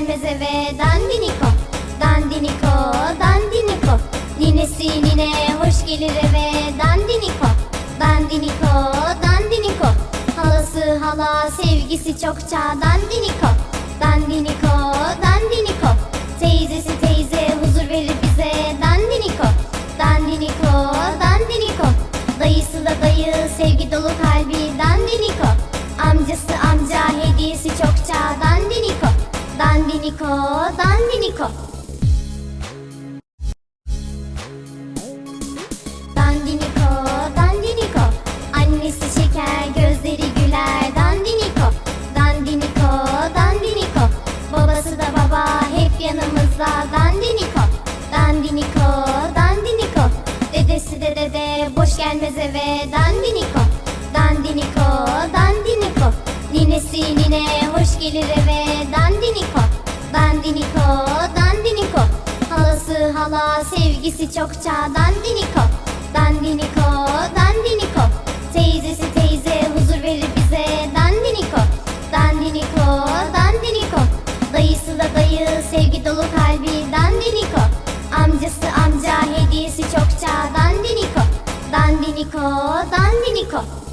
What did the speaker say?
Gelmez eve. Dandiniko Dandiniko, dandiniko. Ninesi nine hoş gelir eve. Dandiniko Dandiniko, dandiniko. Halası hala sevgisi çokça. Dandiniko Dandiniko, dandiniko. Teyzesi teyze huzur verir bize. Dandiniko Dandiniko, dandiniko. Dayısı da dayı sevgi dolu kalbi. Dandiniko Amcası Dandiniko, dandiniko Dandiniko, dandiniko Annesi şeker, gözleri güler Dandiniko, dandiniko, dandiniko Babası da baba hep yanımızda Dandiniko, dandiniko, dandiniko Dedesi de dede boş gelmez eve Dandiniko, dandiniko, dandiniko Ninesi nine hoş gelir eve dandiniko, dandiniko. Halası hala sevgisi çokça Dandiniko, dandiniko, dandiniko. Teyzesi teyze huzur verir bize Dandiniko, dandiniko, dandiniko. Dayısı da dayı sevgi dolu kalbi Dandiniko. Amcası amca hediyesi çokça Dandiniko, dandiniko, dandiniko